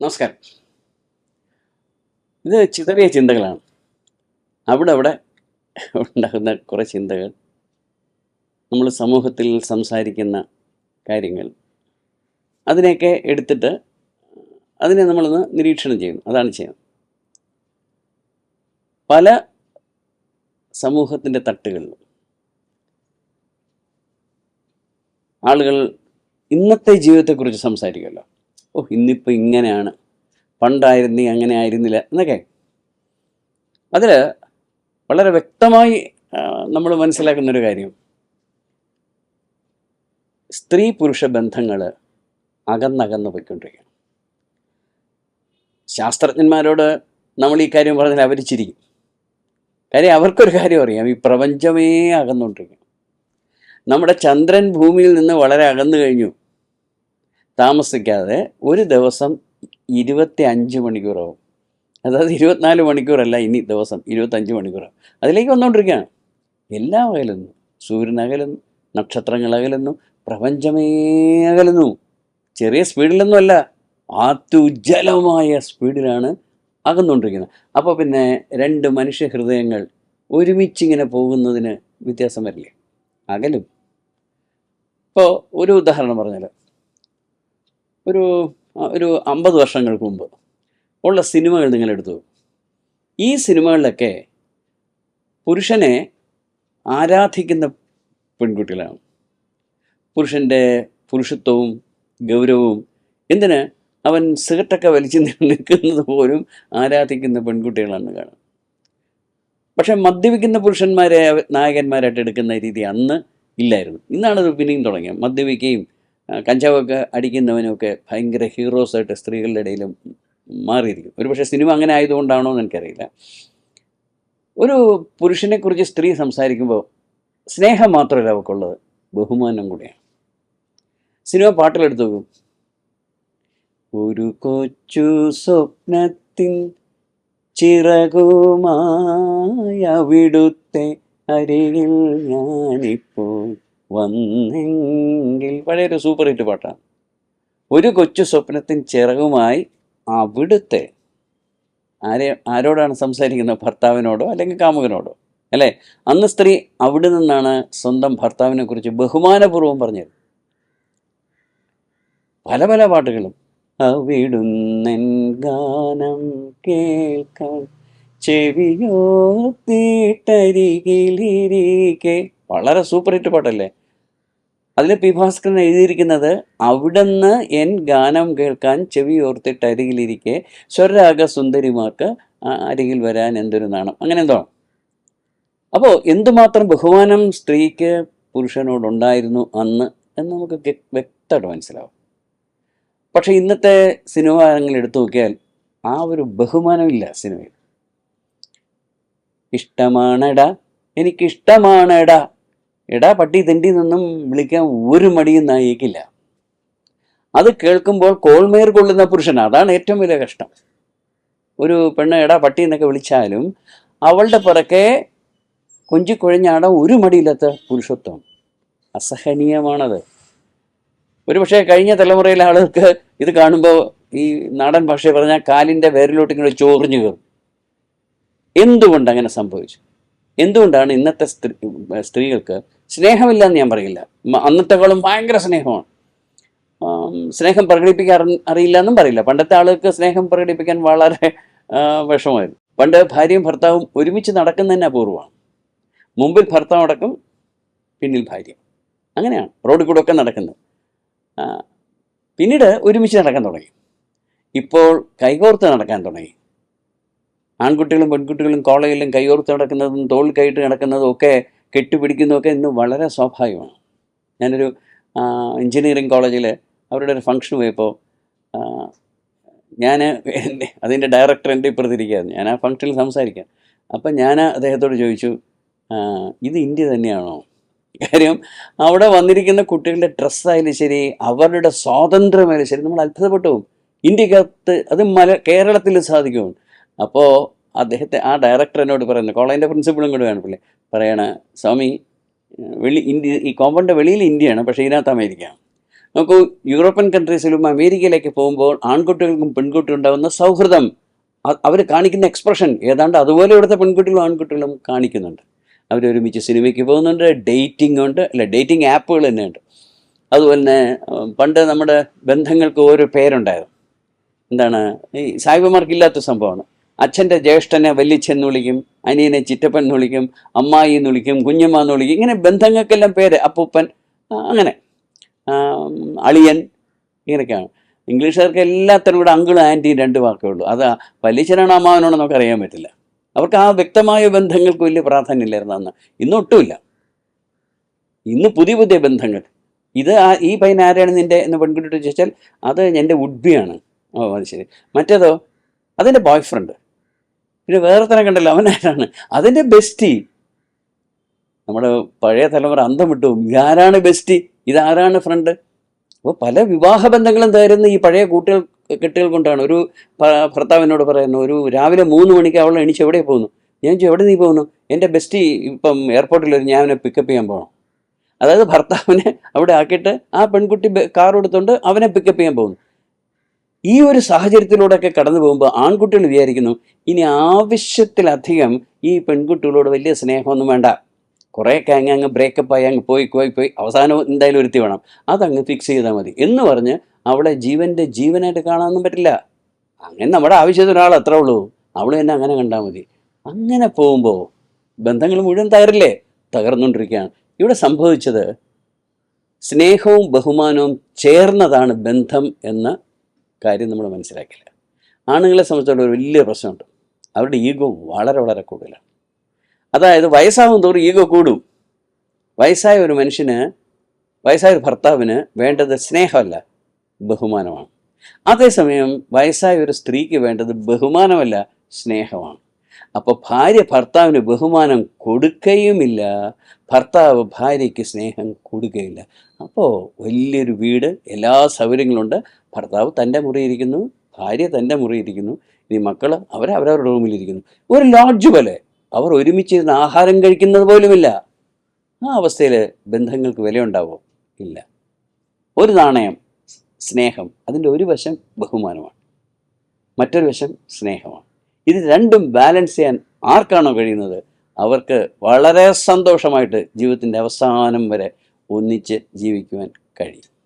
നമസ്കാരം. ഇത് ചിതറിയ ചിന്തകളാണ്. അവിടെ അവിടെ ഉണ്ടാകുന്ന കുറേ ചിന്തകൾ നമ്മൾ സമൂഹത്തിൽ സംസാരിക്കുന്ന കാര്യങ്ങൾ അതിനെയൊക്കെ എടുത്തിട്ട് അതിനെ നമ്മളൊന്ന് നിരീക്ഷണം ചെയ്യുന്നു അതാണ് ചെയ്യുന്നത്. പല സമൂഹത്തിന്റെ തട്ടുകളിലും ആളുകൾ ഇന്നത്തെ ജീവിതത്തെക്കുറിച്ച് സംസാരിക്കുമല്ലോ. ഓ ഇന്നിപ്പോൾ ഇങ്ങനെയാണ്. പണ്ടായിരുന്നീ അങ്ങനെ ആയിരുന്നില്ല എന്നൊക്കെ. അതിൽ വളരെ വ്യക്തമായി നമ്മൾ മനസ്സിലാക്കുന്നൊരു കാര്യം. സ്ത്രീ പുരുഷ ബന്ധങ്ങൾ അകന്നകന്ന് പോയിക്കൊണ്ടിരിക്കുകയാണ് ശാസ്ത്രജ്ഞന്മാരോട് നമ്മൾ ഈ കാര്യം പറഞ്ഞാൽ അവർ ചിരിക്കും. കാര്യം അവർക്കൊരു കാര്യം അറിയാം ഈ പ്രപഞ്ചമേ അകന്നുകൊണ്ടിരിക്കും നമ്മുടെ ചന്ദ്രൻ ഭൂമിയിൽ നിന്ന് വളരെ അകന്നു കഴിഞ്ഞു. താമസിക്കാതെ ഒരു ദിവസം ഇരുപത്തി അഞ്ച് മണിക്കൂറാവും. അതായത് ഇരുപത്തിനാല് മണിക്കൂറല്ല ഇനി ദിവസം ഇരുപത്തഞ്ച് മണിക്കൂറാവും അതിലേക്ക് വന്നുകൊണ്ടിരിക്കുകയാണ് എല്ലാ അകലുന്നു സൂര്യൻ നക്ഷത്രങ്ങൾ അകലുന്നു പ്രപഞ്ചമേ അകലുന്നു ചെറിയ സ്പീഡിലൊന്നുമല്ല അത്യുജ്ജലമായ സ്പീഡിലാണ് അകന്നുകൊണ്ടിരിക്കുന്നത് അപ്പോൾ പിന്നെ രണ്ട് മനുഷ്യ ഹൃദയങ്ങൾ ഒരുമിച്ചിങ്ങനെ പോകുന്നതിന് വ്യത്യാസം വരില്ലേ? അകലും. ഇപ്പോൾ ഒരു ഉദാഹരണം പറഞ്ഞാൽ ഒരു ഒരു അമ്പത് വർഷങ്ങൾക്ക് മുമ്പ് ഉള്ള സിനിമകൾ നിങ്ങൾ എടുത്തു ഈ സിനിമകളിലൊക്കെ പുരുഷനെ ആരാധിക്കുന്ന പെൺകുട്ടികളാണ്. പുരുഷന്റെ പുരുഷത്വവും ഗൗരവവും എന്തിന്? അവൻ സിഗരറ്റൊക്കെ വലിച്ചു നിൽക്കുന്നത് പോലും ആരാധിക്കുന്ന പെൺകുട്ടികളാണ് കാണും. പക്ഷെ മദ്യപിക്കുന്ന പുരുഷന്മാരെ നായകന്മാരായിട്ട് എടുക്കുന്ന രീതി അന്ന് ഇല്ലായിരുന്നു. ഇന്നാണത് പിന്നെയും തുടങ്ങിയത്. മദ്യപിക്കുകയും കഞ്ചാവൊക്കെ അടിക്കുന്നവനൊക്കെ ഭയങ്കര ഹീറോസായിട്ട് സ്ത്രീകളുടെ ഇടയിലും മാറിയിരിക്കും. ഒരു പക്ഷേ സിനിമ അങ്ങനെ ആയതുകൊണ്ടാണോ എന്ന് എനിക്കറിയില്ല. ഒരു പുരുഷനെക്കുറിച്ച് സ്ത്രീ സംസാരിക്കുമ്പോൾ സ്നേഹം മാത്രമല്ല അവൾക്കുള്ളത് ബഹുമാനം കൂടിയാണ്. സിനിമ പാട്ടിലെടുത്തു നോക്കും. ഒരു കൊച്ചു സ്വപ്നത്തിൻ ചിറകുമായവിടുത്തെ അരികിൽ ഞാനിപ്പോൾ വന്നെങ്കിൽ പഴയൊരു സൂപ്പർ ഹിറ്റ് പാട്ടാണ്. ഒരു കൊച്ചു സ്വപ്നത്തിൻ ചിറകുമായി അവിടുത്തെ ആരെ ആരോടാണ് സംസാരിക്കുന്നത്? ഭർത്താവിനോടോ അല്ലെങ്കിൽ കാമുകനോടോ? അല്ലേ? അന്ന് സ്ത്രീ അവിടെ നിന്നാണ് സ്വന്തം ഭർത്താവിനെ കുറിച്ച് ബഹുമാനപൂർവം പറഞ്ഞത്. പല പല പാട്ടുകളും. അവിടുന്നൻ ഗാനം കേൾക്കാൻ ചെവിയോത്തിട്ടരികിലിരിക്കെ വളരെ സൂപ്പർ ഹിറ്റ് പാട്ടല്ലേ? അതിൽ പി ഭാസ്കരൻ എഴുതിയിരിക്കുന്നത് അവിടുന്ന് എൻ ഗാനം കേൾക്കാൻ ചെവിയോർത്തിട്ട് അരികിലിരിക്കെ സ്വരരാഗ സുന്ദരിമാർക്ക് അരികിൽ വരാൻ എന്തൊരു നാണം. അങ്ങനെ എന്തോ. അപ്പോൾ എന്തുമാത്രം ബഹുമാനം സ്ത്രീക്ക് പുരുഷനോടുണ്ടായിരുന്നു അന്ന് എന്ന് നമുക്ക് വ്യ- വ്യക്തമായിട്ട് മനസ്സിലാവും. പക്ഷേ ഇന്നത്തെ സിനിമ താരങ്ങൾ എടുത്തു നോക്കിയാൽ ആ ഒരു ബഹുമാനമില്ല സിനിമയിൽ. ഇഷ്ടമാണടാ എനിക്കിഷ്ടമാണെടാ എടാ പട്ടി തെണ്ടി നിന്നും വിളിക്കാൻ ഒരു മടിയും നായിക്കില്ല. അത് കേൾക്കുമ്പോൾ കോൾമേർ കൊള്ളുന്ന പുരുഷൻ അതാണ് ഏറ്റവും വലിയ കഷ്ടം. ഒരു പെണ്ണ് എടാ പട്ടി എന്നൊക്കെ വിളിച്ചാലും അവളുടെ പുറക്കെ കൊഞ്ചിക്കുഴഞ്ഞാടാൻ ഒരു മടിയില്ലാത്ത പുരുഷത്വം. അസഹനീയമാണത്. ഒരു പക്ഷേ കഴിഞ്ഞ തലമുറയിലെ ആളുകൾക്ക് ഇത് കാണുമ്പോൾ ഈ നാടൻ ഭാഷ പറഞ്ഞാൽ കാലിന്റെ വേരിലോട്ട് ഇങ്ങനെ ചോറിഞ്ഞു കയറും. എന്തുകൊണ്ട് അങ്ങനെ സംഭവിച്ചു? എന്തുകൊണ്ടാണ് ഇന്നത്തെ സ്ത്രീ സ്ത്രീകൾക്ക് സ്നേഹമില്ല എന്ന് ഞാൻ പറയില്ല. അന്നത്തെ അന്നത്തെക്കാളും ഭയങ്കര സ്നേഹമാണ്. സ്നേഹം പ്രകടിപ്പിക്കാൻ അറിയില്ല എന്നും പറയില്ല. പണ്ടത്തെ ആളുകൾക്ക് സ്നേഹം പ്രകടിപ്പിക്കാൻ വളരെ വിഷമമായിരുന്നു. പണ്ട് ഭാര്യയും ഭർത്താവും ഒരുമിച്ച് നടക്കുന്നതന്നെ അപൂർവമാണ്. മുമ്പിൽ ഭർത്താവ് അടക്കം പിന്നിൽ ഭാര്യ. അങ്ങനെയാണ് റോഡിൽ കൂടെ ഒക്കെ നടക്കുന്നത്. പിന്നീട് ഒരുമിച്ച് നടക്കാൻ തുടങ്ങി. ഇപ്പോൾ കൈകോർത്ത് നടക്കാൻ തുടങ്ങി. ആൺകുട്ടികളും പെൺകുട്ടികളും കോളേജിലും കൈകോർത്ത് നടക്കുന്നതും തോളിൽ കൈയിട്ട് നടക്കുന്നതും ഒക്കെ കെട്ടിപ്പിടിക്കുന്നതൊക്കെ ഇന്ന് വളരെ സ്വാഭാവികമാണ്. ഞാനൊരു എഞ്ചിനീയറിംഗ് കോളേജിൽ അവരുടെ ഒരു ഫംഗ്ഷൻ പോയപ്പോൾ ഞാൻ അതിന്റെ ഡയറക്ടർ എന്റെ ഇപ്പുറത്തിരിക്കുകയായിരുന്നു. ഞാൻ ആ ഫംഗ്ഷനിൽ സംസാരിക്കാം. അപ്പം ഞാൻ അദ്ദേഹത്തോട് ചോദിച്ചു ഇത് ഇന്ത്യ തന്നെയാണോ? കാര്യം അവിടെ വന്നിരിക്കുന്ന കുട്ടികളുടെ ഡ്രസ്സായാലും ശരി അവരുടെ സ്വാതന്ത്ര്യമായാലും ശരി നമ്മൾ അത്ഭുതപ്പെട്ടു ഇന്ത്യക്കകത്ത് അത് മല കേരളത്തിൽ സാധിക്കും. അപ്പോൾ അദ്ദേഹത്തെ ആ ഡയറക്ടർ എന്നോട് പറയുന്നു കോളേജിന്റെ പ്രിൻസിപ്പളും കൂടെ വേണം പുള്ളി. പറയണ സ്വാമി വെളി ഇന്ത്യ ഈ കോമ്പൗണ്ട് വെളിയിൽ ഇന്ത്യയാണ് പക്ഷേ ഇതിനകത്ത് അമേരിക്ക നോക്കൂ യൂറോപ്യൻ കൺട്രീസിലും അമേരിക്കയിലേക്ക് പോകുമ്പോൾ ആൺകുട്ടികൾക്കും പെൺകുട്ടികളും ഉണ്ടാകുന്ന സൗഹൃദം അവർ കാണിക്കുന്ന എക്സ്പ്രഷൻ ഏതാണ്ട് അതുപോലെ ഇവിടുത്തെ പെൺകുട്ടികളും ആൺകുട്ടികളും കാണിക്കുന്നുണ്ട്. അവർ ഒരുമിച്ച് സിനിമയ്ക്ക് പോകുന്നുണ്ട് ഡേറ്റിംഗ് ഉണ്ട് അല്ല ഡേറ്റിംഗ് ആപ്പുകൾ തന്നെ ഉണ്ട് അതുപോലെ തന്നെ പണ്ട് നമ്മുടെ ബന്ധങ്ങൾക്ക് ഓരോ പേരുണ്ടായിരുന്നു. എന്താണ് ഈ സായിബമാർക്കില്ലാത്ത സംഭവമാണ്. അച്ഛന്റെ ജ്യേഷ്ഠനെ വല്യച്ഛൻ വിളിക്കും അനിയനെ ചിറ്റപ്പൻ എന്ന് വിളിക്കും അമ്മായി എന്ന് വിളിക്കും കുഞ്ഞമ്മ എന്ന് വിളിക്കും ഇങ്ങനെ ബന്ധങ്ങൾക്കെല്ലാം പേര് അപ്പൂപ്പൻ അങ്ങനെ. അളിയൻ ഇങ്ങനെയൊക്കെയാണ്. ഇംഗ്ലീഷുകാർക്ക് എല്ലാത്തിനും കൂടെ അങ്കിളും ആന്റിയും രണ്ട് വാക്കേ ഉള്ളൂ. അത് വല്യച്ഛനാണോ അമ്മാവനാണോ നമുക്ക് അറിയാൻ പറ്റില്ല. അവർക്ക് ആ വ്യക്തമായ ബന്ധങ്ങൾക്ക് വലിയ പ്രാധാന്യമില്ലായിരുന്നു അന്ന്. ഇന്ന് ഒട്ടുമില്ല. ഇന്ന് പുതിയ പുതിയ ബന്ധങ്ങൾ. ഇത് ആ ഈ പയ്യൻ ആരാണ് നിന്റെ എന്ന് പെൺകുട്ടിയോട് ചോദിച്ചാൽ അത് എന്റെ ഉഡ്ബിയാണ് ഓ അത് ശരി. മറ്റേതോ? അതെന്റെ ബോയ് ഫ്രണ്ട് പിന്നെ വേറെ തന്നെ കണ്ടല്ലോ അവനാരാണ് അതിന്റെ ബെസ്റ്റി. നമ്മുടെ പഴയ തലമുറ അന്തം വിട്ടു. ഇതാരാണ് ബെസ്റ്റി? ഇതാരാണ് ഫ്രണ്ട് അപ്പോൾ പല വിവാഹ ബന്ധങ്ങളും തരുന്ന ഈ പഴയ കൂട്ടുകൾ കെട്ടുകൾ കൊണ്ടാണ്. ഒരു ഭർത്താവിനോട് പറയുന്നു ഒരു രാവിലെ മൂന്ന് മണിക്ക് അവൾ എണീച്ച് എവിടെ പോകുന്നു? ഞാൻ ചോദിച്ചു എവിടെ നീ പോകുന്നു? എന്റെ ബെസ്റ്റി ഇപ്പം എയർപോർട്ടിൽ ഒരു ഞാൻ അവനെ പിക്കപ്പ് ചെയ്യാൻ പോകണം അതായത് ഭർത്താവിനെ അവിടെ ആക്കിയിട്ട് ആ പെൺകുട്ടി കാർ എടുത്തുകൊണ്ട് അവനെ പിക്കപ്പ് ചെയ്യാൻ പോകുന്നു. ഈ ഒരു സാഹചര്യത്തിലൂടെയൊക്കെ കടന്നു പോകുമ്പോൾ ആൺകുട്ടികൾ വിചാരിക്കുന്നു ഇനി ആവശ്യത്തിലധികം ഈ പെൺകുട്ടികളോട് വലിയ സ്നേഹമൊന്നും വേണ്ട. കുറേയൊക്കെ അങ്ങ് അങ്ങ് ബ്രേക്കപ്പ് ആയി അങ്ങ് പോയി പോയി പോയി അവസാനം എന്തായാലും ഒരുത്തി വേണം. അതങ്ങ് ഫിക്സ് ചെയ്താൽ മതി. എന്ന് പറഞ്ഞ് അവളെ ജീവന്റെ ജീവനായിട്ട് കാണാനൊന്നും പറ്റില്ല. അങ്ങനെ നമ്മുടെ ആവശ്യത്തിന് ഒരാൾ അത്രേ ഉള്ളൂ. അവൾ തന്നെ അങ്ങനെ കണ്ടാൽ മതി. അങ്ങനെ പോകുമ്പോൾ ബന്ധങ്ങൾ മുഴുവൻ തകരില്ലേ? തകർന്നുകൊണ്ടിരിക്കുകയാണ് ഇവിടെ സംഭവിച്ചത് സ്നേഹവും ബഹുമാനവും ചേർന്നതാണ് ബന്ധം എന്ന കാര്യം നമ്മൾ മനസ്സിലാക്കില്ല. ആണുങ്ങളെ സംബന്ധിച്ചുള്ള ഒരു വലിയ പ്രശ്നമുണ്ട്. അവരുടെ ഈഗോ വളരെ വളരെ കൂടുതലാണ്. അതായത് വയസ്സാകും തോറും ഈഗോ കൂടും. വയസ്സായ ഒരു മനുഷ്യന് വയസ്സായ ഒരു ഭർത്താവിന് വേണ്ടത് സ്നേഹമല്ല ബഹുമാനമാണ്. അതേസമയം വയസ്സായ ഒരു സ്ത്രീക്ക് വേണ്ടത് ബഹുമാനമല്ല സ്നേഹമാണ്. അപ്പോൾ ഭാര്യ ഭർത്താവിന് ബഹുമാനം കൊടുക്കുകയുമില്ല ഭർത്താവ് ഭാര്യയ്ക്ക് സ്നേഹം കൊടുക്കുകയില്ല അപ്പോൾ വലിയൊരു വീട് എല്ലാ സൗകര്യങ്ങളുണ്ട്. ഭർത്താവ് തന്റെ മുറിയിരിക്കുന്നു ഭാര്യ തന്റെ മുറിയിരിക്കുന്നു ഇനി മക്കൾ അവർ അവരവരുടെ റൂമിലിരിക്കുന്നു. ഒരു ലോഡ്ജ് പോലെ അവർ ഒരുമിച്ചിരുന്ന് ആഹാരം കഴിക്കുന്നത് പോലുമില്ല. ആ അവസ്ഥയിൽ ബന്ധങ്ങൾക്ക് വിലയുണ്ടാവോ? ഇല്ല. ഒരു നാണയം സ്നേഹം അതിന്റെ ഒരു വശം ബഹുമാനമാണ്. മറ്റൊരു വശം സ്നേഹമാണ്. ഇത് രണ്ടും ബാലൻസ് ചെയ്യാൻ ആർക്കാണോ കഴിയുന്നത്? അവർക്ക് വളരെ സന്തോഷമായിട്ട് ജീവിതത്തിന്റെ അവസാനം വരെ ഒന്നിച്ച് ജീവിക്കുവാൻ കഴിയും.